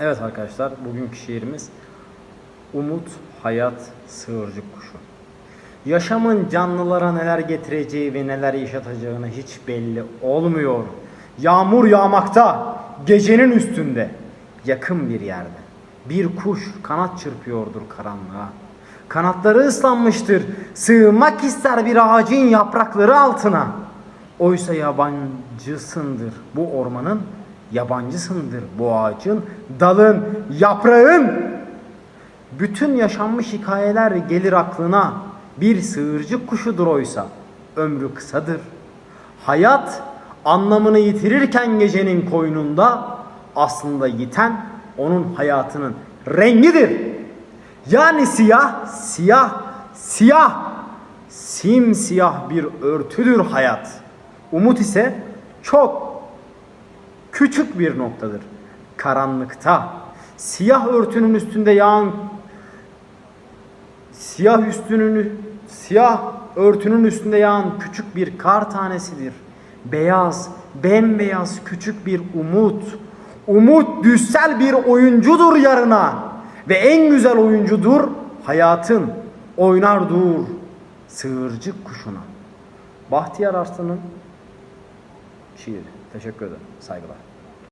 Evet arkadaşlar bugünkü şiirimiz Umut Hayat Sığırcık Kuşu. Yaşamın canlılara neler getireceği ve neler yaşatacağını hiç belli olmuyor. Yağmur yağmakta gecenin üstünde yakın bir yerde. Bir kuş kanat çırpıyordur karanlığa. Kanatları ıslanmıştır. Sığınmak ister bir ağacın yaprakları altına. Oysa yabancısındır bu ormanın, yabancısındır bu ağacın, dalın, yaprağın. Bütün yaşanmış hikayeler gelir aklına. Bir sığırcık kuşudur oysa. Ömrü kısadır. Hayat anlamını yitirirken gecenin koynunda aslında yiten onun hayatının rengidir. Yani siyah, siyah, siyah, simsiyah bir örtüdür hayat. Umut ise çok küçük bir noktadır. Karanlıkta, siyah örtünün üstünde yağan siyah üstünün siyah örtünün üstünde yağan küçük bir kar tanesidir. Beyaz, bembeyaz küçük bir umut. Umut düşsel bir oyuncudur yarına ve en güzel oyuncudur hayatın. Oynar dur sığırcık kuşuna. Bahtiyar Arslan'ın şiiri. Teşekkür ederim. Saygılar.